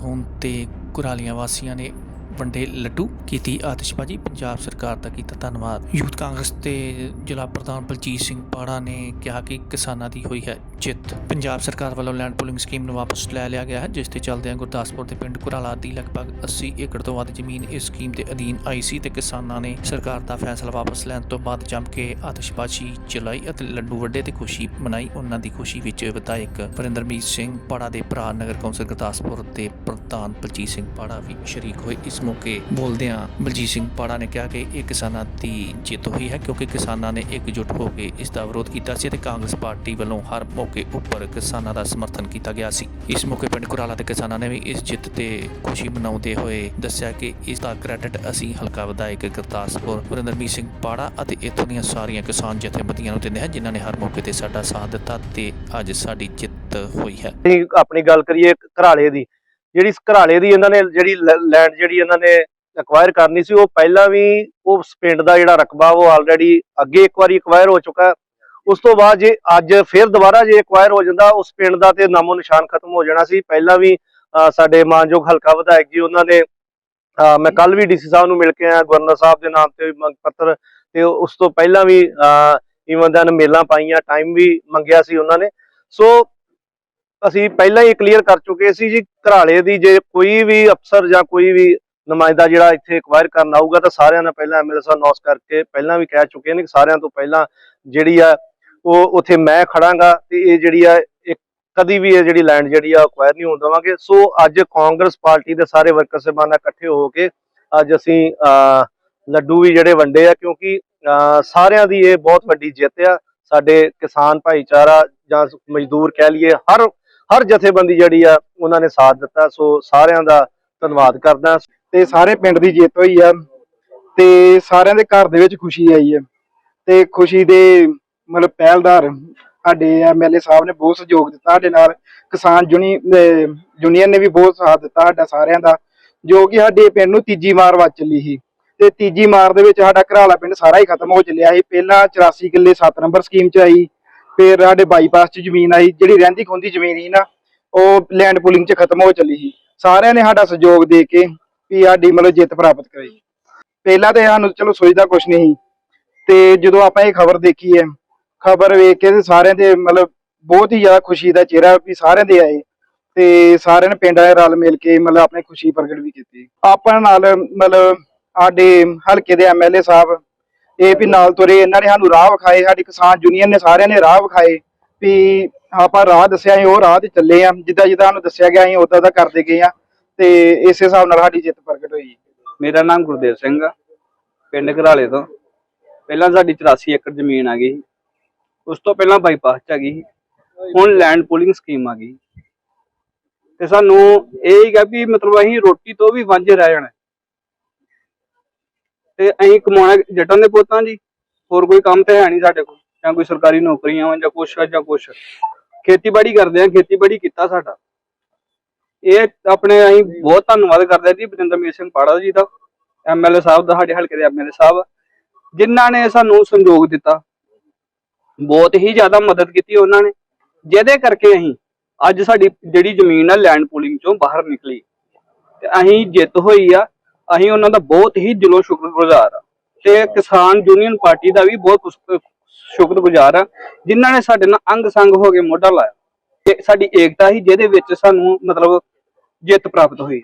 Land ਪੁਲ scheme ਹੋਣ ਤੇ ਕੁਰਾਲੀਆਂ ਵਾਸੀਆਂ ਨੇ ਵੰਡੇ ਲੱਡੂ ਕੀਤੀ ਆਤਿਸ਼ਬਾਜ਼ੀ, ਪੰਜਾਬ ਸਰਕਾਰ ਦਾ ਕੀਤਾ ਧੰਨਵਾਦ। ਯੂਥ ਕਾਂਗਰਸ ਤੇ ਜ਼ਿਲ੍ਹਾ ਪ੍ਰਧਾਨ ਬਲਜੀਤ ਸਿੰਘ ਪਾੜਾ ਨੇ ਕਿਹਾ ਕਿ ਕਿਸਾਨਾਂ ਦੀ ਹੋਈ ਹੈ ਜਿੱਤ। ਪੰਜਾਬ ਸਰਕਾਰ ਵੱਲੋਂ ਲੈਂਡ ਪੁਲਿੰਗ ਸਕੀਮ ਨੂੰ ਵਾਪਸ ਲੈ ਲਿਆ ਗਿਆ ਹੈ, ਜਿਸ ਤੇ ਚੱਲਦਿਆਂ ਗੁਰਦਾਸਪੁਰ ਦੇ ਪਿੰਡ ਕੁਰਾਲਾ ਦੀ ਲਗਭਗ 80 ਏਕੜ ਤੋਂ ਵੱਧ ਜ਼ਮੀਨ ਇਸ ਸਕੀਮ ਦੇ ਅਧੀਨ ਆਈ ਸੀ ਤੇ ਕਿਸਾਨਾਂ ਨੇ ਸਰਕਾਰ ਦਾ ਫੈਸਲਾ ਵਾਪਸ ਲੈਣ ਤੋਂ ਬਾਅਦ ਜੰਮ ਕੇ ਆਤਿਸ਼ਬਾਜ਼ੀ ਚਲਾਈ ਅਤੇ ਲੱਡੂ ਵੱਡੇ ਤੇ ਖੁਸ਼ੀ ਮਨਾਈ। ਉਹਨਾਂ ਦੀ ਖੁਸ਼ੀ ਵਿੱਚ ਵਿਧਾਇਕ ਵਰਿੰਦਰਮੀਤ ਸਿੰਘ ਪਾੜਾ ਦੇ ਭਰਾ ਨਗਰ ਕੌਂਸਲ ਗੁਰਦਾਸਪੁਰ ਦੇ ਪ੍ਰਧਾਨ ਬਲਜੀਤ ਸਿੰਘ ਪਾੜਾ ਵੀ ਸ਼ਰੀਕ ਹੋਏ। ਇਸ ਮੌਕੇ ਬੋਲਦਿਆਂ ਬਲਜੀਤ ਸਿੰਘ ਪਾੜਾ ਨੇ ਕਿਹਾ ਕਿ ਇਹ ਕਿਸਾਨਾਂ ਦੀ ਜਿੱਤ ਹੋਈ ਹੈ ਕਿਉਂਕਿ ਕਿਸਾਨਾਂ ਨੇ ਇਕਜੁੱਟ ਹੋ ਕੇ ਇਸ ਦਾ ਵਿਰੋਧ ਕੀਤਾ ਸੀ ਤੇ ਕਾਂਗਰਸ ਪਾਰਟੀ ਵੱਲੋਂ ਹਰ ਮੌਕੇ ਉੱਪਰ ਕਿਸਾਨਾਂ ਦਾ ਸਮਰਥਨ ਕੀਤਾ ਗਿਆ ਸੀ। ਇਸ ਮੌਕੇ ਪਿੰਡ ਕੁਰਾਲਾ ਦੇ ਕਿਸਾਨਾਂ ਨੇ ਵੀ ਇਸ ਜਿੱਤ ਤੇ ਖੁਸ਼ੀ ਮਨਾਉਂਦੇ ਹੋਏ ਦੱਸਿਆ ਕਿ ਇਸ ਦਾ ਕ੍ਰੈਡਿਟ ਅਸੀਂ ਹਲਕਾ ਵਿਧਾਇਕ ਗੁਰਦਾਸਪੁਰ ਵਰਿੰਦਰਮੀਤ ਸਿੰਘ ਪਾੜਾ ਅਤੇ ਇੱਥੋਂ ਦੀਆਂ ਸਾਰੀਆਂ ਕਿਸਾਨ ਜਥੇਬੰਦੀਆਂ ਨੂੰ ਦਿੰਦੇ ਹਾਂ ਜਿਨ੍ਹਾਂ ਨੇ ਹਰ ਮੌਕੇ ਤੇ ਸਾਡਾ ਸਾਥ ਦਿੱਤਾ ਤੇ ਅੱਜ ਸਾਡੀ ਜਿੱਤ ਹੋਈ ਹੈ। ਆਪਣੀ ਗੱਲ ਕਰੀਏ ਘਰਾਲੇ ਦੀ ਜਿਹੜੀ ਘਰਾਲੇ ਦੀ ਇਹਨਾਂ ਨੇ ਜਿਹੜੀ ਲੈਂਡ ਜਿਹੜੀ ਇਹਨਾਂ ਨੇ ਐਕਵਾਇਰ ਕਰਨੀ ਸੀ ਉਹ ਪਹਿਲਾਂ ਵੀ ਉਸ ਪਿੰਡ ਦਾ ਜਿਹੜਾ ਰਕਬਾ ਉਹ ਆਲਰੇਡੀ ਅੱਗੇ ਇੱਕ ਵਾਰੀ ਐਕਵਾਇਰ ਹੋ ਚੁੱਕਾ। ਉਸ ਤੋਂ ਬਾਅਦ ਜੇ ਅੱਜ ਫਿਰ ਦੁਬਾਰਾ ਜੇ ਐਕਵਾਇਰ ਹੋ ਜਾਂਦਾ ਉਸ ਪਿੰਡ ਦਾ ਤੇ ਨਾਮੋ ਨਿਸ਼ਾਨ ਖਤਮ ਹੋ ਜਾਣਾ ਸੀ। ਪਹਿਲਾਂ ਵੀ ਅਹ, ਸਾਡੇ ਮਾਨਯੋਗ ਹਲਕਾ ਵਿਧਾਇਕ ਜੀ ਉਹਨਾਂ ਨੇ ਮੈਂ ਕੱਲ ਵੀ ਡੀਸੀ ਸਾਹਿਬ ਨੂੰ ਮਿਲ ਕੇ ਆਇਆ ਗਵਰਨਰ ਸਾਹਿਬ ਦੇ ਨਾਮ ਤੇ ਮੰਗ ਪੱਤਰ ਤੇ ਉਸ ਤੋਂ ਪਹਿਲਾਂ ਵੀ ਇਵਨ ਮੇਲਾਂ ਪਾਈਆਂ ਟਾਈਮ ਵੀ ਮੰਗਿਆ ਸੀ ਉਹਨਾਂ ਨੇ। ਸੋ ਅਸੀਂ ਪਹਿਲਾਂ ਹੀ ਕਲੀਅਰ ਕਰ ਚੁੱਕੇ ਸੀ ਜੀ ਘਰਾਲੇ ਦੀ ਜੇ ਕੋਈ ਵੀ ਅਫਸਰ ਜਾਂ ਕੋਈ ਵੀ ਨੁਮਾਇੰਦਾ ਜਿਹੜਾ ਇੱਥੇ ਐਕਵਾਇਰ ਕਰਨ ਆਊਗਾ ਤਾਂ ਸਾਰਿਆਂ ਨਾਲ ਪਹਿਲਾਂ ਐਮਐਲਏ ਸਾਹਿਬ ਨੌਸ ਕਰਕੇ ਪਹਿਲਾਂ ਵੀ ਕਹਿ ਚੁੱਕੇ ਨੇ ਕਿ ਸਾਰਿਆਂ ਤੋਂ ਪਹਿਲਾਂ ਜਿਹੜੀ ਆ ਉਹ ਉੱਥੇ ਮੈਂ ਖੜਾਂਗਾ ਤੇ ਇਹ ਜਿਹੜੀ ਆ ਕਦੀ ਵੀ ਇਹ ਜਿਹੜੀ ਲੈਂਡ ਜਿਹੜੀ ਆ ਐਕਵਾਇਰ ਨਹੀਂ ਹੋਣ ਦੇਵਾਂਗੇ। ਸੋ ਅੱਜ ਕਾਂਗਰਸ ਪਾਰਟੀ ਦੇ ਸਾਰੇ ਵਰਕਰ ਸਹਿਬਾਨਾਂ ਇਕੱਠੇ ਹੋ ਕੇ ਅੱਜ ਅਸੀਂ ਅਹ, ਲੱਡੂ ਵੀ ਜਿਹੜੇ ਵੰਡੇ ਆ ਕਿਉਂਕਿ ਅਹ, ਸਾਰਿਆਂ ਦੀ ਇਹ ਬਹੁਤ ਵੱਡੀ ਜਿੱਤ ਆ। ਸਾਡੇ ਕਿਸਾਨ ਭਾਈਚਾਰਾ ਜਾਂ ਮਜ਼ਦੂਰ ਕਹਿ ਲਈਏ ਹਰ ਹਰ ਜਥੇਬੰਦੀ ਜਿਹੜੀ ਆ, ਉਹਨਾਂ ਨੇ ਸਾਥ ਦਿੱਤਾ। ਸੋ ਸਾਰਿਆਂ ਦਾ ਧੰਨਵਾਦ ਕਰਦਾ। ਤੇ ਸਾਰੇ ਪਿੰਡ ਦੀ ਜਿੱਤ ਹੋਈ ਆ। ਤੇ ਸਾਰਿਆਂ ਦੇ ਘਰ ਦੇ ਵਿੱਚ ਖੁਸ਼ੀ ਆਈ ਹੈ ਤੇ ਖੁਸ਼ੀ ਦੇ ਮਤਲਬ ਪਹਿਲਦਾਰ ਸਾਡੇ ਐਮਐਲਏ ਸਾਹਿਬ ਨੇ ਬਹੁਤ ਸਹਿਯੋਗ ਦਿੱਤਾ ਸਾਡੇ ਨਾਲ। ਕਿਸਾਨ ਯੂਨੀ ਯੂਨੀਅਨ ਨੇ ਵੀ ਬਹੁਤ ਸਾਥ ਦਿੱਤਾ ਸਾਡਾ ਸਾਰਿਆਂ ਦਾ, ਜੋ ਕਿ ਸਾਡੇ ਪਿੰਡ ਨੂੰ ਤੀਜੀ ਮਾਰ ਵੱਜ ਚੱਲੀ ਸੀ। ਤੇ ਤੀਜੀ ਮਾਰ ਦੇ ਵਿੱਚ ਸਾਡਾ ਘਰਾਲਾ ਪਿੰਡ ਸਾਰਾ ਹੀ ਖਤਮ ਹੋ ਚੱਲਿਆ ਸੀ। ਪਹਿਲਾਂ 84 ਕਿੱਲੇ 7 ਨੰਬਰ ਸਕੀਮ ਚ ਆਈ। ਫਿਰ ਸਾਡੇ ਬਾਈਪਾਸ ਚ ਜ਼ਮੀਨ ਆਈ, ਜਿਹੜੀ ਰਹਿੰਦੀ ਖੁੰਦੀ ਜ਼ਮੀਨ ਸੀ ਨਾ, ਉਹ ਲੈਂਡ ਪੂਲਿੰਗ ਚ ਖਤਮ ਹੋ ਚੱਲੀ ਸੀ। ਸਾਰਿਆਂ ਨੇ ਸਾਡਾ ਸਹਿਯੋਗ ਦੇ ਕੇ ਵੀ ਸਾਡੀ ਮਤਲਬ ਜਿੱਤ ਪ੍ਰਾਪਤ ਕਰਾਈ ਪਹਿਲਾਂ ਤੇ ਸਾਨੂੰ ਚਲੋ ਸੋਚਦਾ ਕੁਝ ਨਹੀਂ ਤੇ ਜਦੋਂ ਆਪਾਂ ਇਹ ਖਬਰ ਦੇਖੀ ਹੈ, ਖਬਰ ਵੇਖ ਕੇ ਸਾਰਿਆਂ ਦੇ ਮਤਲਬ ਬਹੁਤ ਹੀ ਜ਼ਿਆਦਾ ਖੁਸ਼ੀ ਦਾ ਚਿਹਰਾ ਵੀ ਸਾਰਿਆਂ ਦੇ ਆਏ। ਤੇ ਸਾਰਿਆਂ ਨੇ ਪਿੰਡ ਵਾਲੇ ਰਲ ਮਿਲ ਕੇ ਮਤਲਬ ਆਪਣੀ ਖੁਸ਼ੀ ਪ੍ਰਗਟ ਵੀ ਕੀਤੀ। ਆਪਾਂ ਨਾਲ ਮਤਲਬ ਸਾਡੇ ਹਲਕੇ ਦੇ ਐਮਐਲਏ ਸਾਹਿਬ ਇਹ ਵੀ ਨਾਲ ਤੁਰੇ, ਇਹਨਾਂ ਨੇ ਸਾਨੂੰ ਰਾਹ ਵਿਖਾਏ, ਸਾਡੀ ਕਿਸਾਨ ਯੂਨੀਅਨ ਨੇ ਸਾਰਿਆਂ ਨੇ ਰਾਹ ਵਿਖਾਏ ਵੀ ਆਪਾਂ ਰਾਹ ਦੱਸਿਆ ਅਸੀਂ ਉਹ ਰਾਹ ਤੇ ਚੱਲੇ ਆ, ਜਿੱਦਾਂ ਜਿੱਦਾਂ ਸਾਨੂੰ ਦੱਸਿਆ ਗਿਆ ਅਸੀਂ ਉਦਾਂ ਦਾ ਕਰਦੇ ਗਏ ਆ ਤੇ ਇਸੇ ਹਿਸਾਬ ਨਾਲ ਸਾਡੀ ਜਿੱਤ ਪ੍ਰਗਟ ਹੋਈ ਮੇਰਾ ਨਾਮ ਗੁਰਦੇਵ ਸਿੰਘ ਆ, ਪਿੰਡ ਘਰਾਲੇ ਤੋਂ। ਪਹਿਲਾਂ ਸਾਡੀ 84 ਏਕੜ ਜ਼ਮੀਨ ਆ ਗਈ ਉਸ ਤੋਂ ਪਹਿਲਾਂ ਬਾਈਪਾਸ ਚ ਆ ਗਈ ਹੁਣ ਲੈਂਡ ਪੂਲਿੰਗ ਸਕੀਮ ਆ ਗਈ। ਤੇ ਸਾਨੂੰ ਇਹ ਹੀ ਆ ਵੀ ਮਤਲਬ ਅਸੀਂ ਰੋਟੀ ਤੋਂ ਵੀ ਵਾਂਝੇ ਰਹਿ ਜਾਣਾ। ਤੇ ਅਸੀਂ ਕਮਾਉਣਾ ਜੱਟਾਂ ਦੇ ਪੁੱਤਾਂ ਜੀ। ਹੋਰ ਕੋਈ ਕੰਮ ਤੇ ਹੈ ਨਹੀਂ ਸਾਡੇ ਕੋਲ। ਜਾਂ ਕੋਈ ਸਰਕਾਰੀ ਨੌਕਰੀਆਂ ਵਾਂ ਜਾਂ ਕੁਛ ਜਾਂ ਕੁਛ। ਖੇਤੀਬਾੜੀ ਕਰਦੇ ਆ ਖੇਤੀਬਾੜੀ ਕੀਤਾ ਸਾਡਾ। ਇਹ ਆਪਣੇ ਅਸੀਂ ਬਹੁਤ ਧੰਨਵਾਦ ਕਰਦੇ ਹਾਂ ਜੀ ਬਰਿੰਦਰਮੀਤ ਸਿੰਘ ਪਾੜਾ ਜੀ ਦਾ ਐਮਐਲਏ ਸਾਹਿਬ ਦਾ, ਸਾਡੇ ਹਲਕੇ ਦੇ ਐਮਐਲਏ ਸਾਹਿਬ, ਜਿਨ੍ਹਾਂ ਨੇ ਸਾਨੂੰ ਸੰਯੋਗ ਦਿੱਤਾ। ਬਹੁਤ ਹੀ ਜ਼ਿਆਦਾ ਮਦਦ ਕੀਤੀ ਉਹਨਾਂ ਨੇ। ਜਿਹਦੇ ਕਰਕੇ ਅਸੀਂ ਅੱਜ ਸਾਡੀ ਜਿਹੜੀ ਜ਼ਮੀਨ ਆ ਲੈਂਡ ਪੂਲਿੰਗ ਚੋਂ ਬਾਹਰ ਨਿਕਲੀ। ਤੇ ਅਸੀਂ ਜਿੱਤ ਹੋਈ ਆ। ਅਸੀਂ ਉਹਨਾਂ ਦਾ ਬਹੁਤ ਹੀ ਦਿਲੋਂ ਸ਼ੁਕਰਗੁਜ਼ਾਰ ਆ ਤੇ ਕਿਸਾਨ ਯੂਨੀਅਨ ਪਾਰਟੀ ਦਾ ਵੀ ਬਹੁਤ ਸ਼ੁਕਰਗੁਜ਼ਾਰ ਆ ਜਿਨ੍ਹਾਂ ਨੇ ਸਾਡੇ ਨਾਲ ਅੰਗ ਸੰਗ ਹੋ ਕੇ ਮੋਢਾ ਲਾਇਆ ਤੇ ਸਾਡੀ ਏਕਤਾ ਹੀ ਜਿਹਦੇ ਵਿੱਚ ਸਾਨੂੰ ਮਤਲਬ ਜਿੱਤ ਪ੍ਰਾਪਤ ਹੋਈ